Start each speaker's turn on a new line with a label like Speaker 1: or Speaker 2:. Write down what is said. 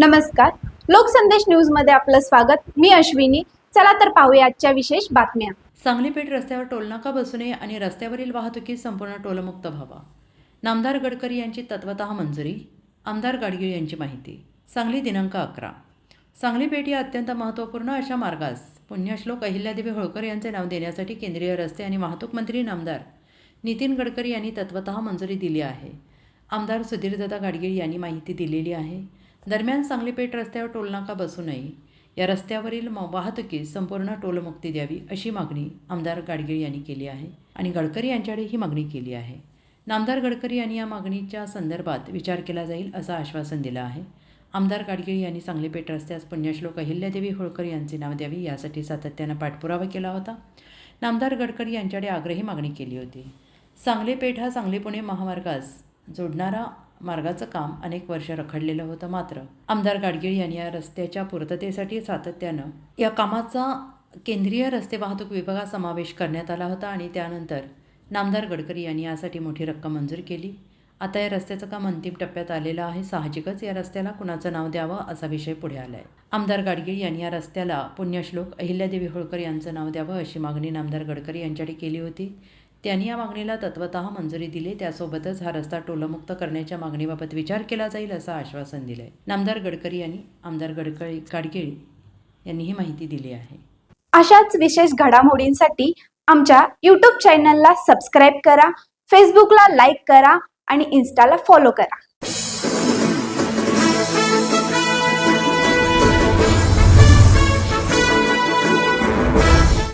Speaker 1: नमस्कार. लोकसंदेश न्यूजमध्ये आपलं स्वागत. मी अश्विनी. चला तर पाहूया आजच्या विशेष बातम्या.
Speaker 2: सांगली पेठ रस्त्यावर टोलनाका बसू नये आणि रस्त्यावरील वाहतुकीस संपूर्ण टोलमुक्त व्हावा. नामदार गडकरी यांची तत्वत मंजुरी. आमदार गाडगीळ यांची माहिती. सांगली दिनांक अकरा. सांगली पेठ या अत्यंत महत्त्वपूर्ण अशा मार्गास पुण्यश्लोक अहिल्यादेवी होळकर यांचे नाव देण्यासाठी केंद्रीय रस्ते आणि वाहतूक मंत्री नामदार नितीन गडकरी यांनी तत्वत मंजुरी दिली आहे. आमदार सुधीरदादा गाडगीळ यांनी माहिती दिलेली आहे. दरम्यान सांगलीपेठ रस्त्यावर टोलनाका बसू नये या रस्त्यावरील म- वाहतुकीस संपूर्ण टोलमुक्ती द्यावी अशी मागणी आमदार गाडगीळ यांनी केली आहे आणि गडकरी यांच्याकडे ही मागणी केली आहे. नामदार गडकरी यांनी या मागणीच्या संदर्भात विचार केला जाईल असं आश्वासन दिलं आहे. आमदार गाडगीळ यांनी सांगलीपेठ रस्त्यास पुण्यश्लोक अहिल्यादेवी होळकर यांचे नाव द्यावी यासाठी सातत्यानं पाठपुरावा केला होता. नामदार गडकरी यांच्याकडे आग्रही मागणी केली होती. सांगली पेठ हा सांगली पुणे महामार्गास जोडणारा मार्गाचं काम अनेक वर्ष रखडलेलं होतं मात्र. आमदार गाडगीळ यांनी या रस्त्याच्या पूर्ततेसाठी सातत्यानं या कामाचा केंद्रीय रस्ते वाहतूक विभागात समावेश करण्यात आला होता आणि त्यानंतर नामदार गडकरी यांनी यासाठी मोठी रक्कम मंजूर केली. आता या रस्त्याचं काम अंतिम टप्प्यात आलेलं आहे. साहजिकच या रस्त्याला कुणाचं नाव द्यावं असा विषय पुढे आला आहे आमदार गाडगीळ यांनी या रस्त्याला पुण्यश्लोक अहिल्यादेवी होळकर यांचं नाव द्यावं अशी मागणी नामदार गडकरी यांच्याकडे केली होती. त्यांनी या मागणीला तत्वत मंजुरी दिली. त्यासोबतच हा रस्ता टोलमुक्त करण्याच्या मागणीबाबत विचार केला जाईल असं आश्वासन दिलं आहे नामदार गडकरी यांनी आमदार गडकरी गाडगीळ यांनी ही माहिती दिली आहे.
Speaker 1: अशाच विशेष घडामोडींसाठी आमच्या यूट्यूब चॅनलला सबस्क्राईब करा फेसबुकला लाईक करा आणि इन्स्टाला फॉलो करा.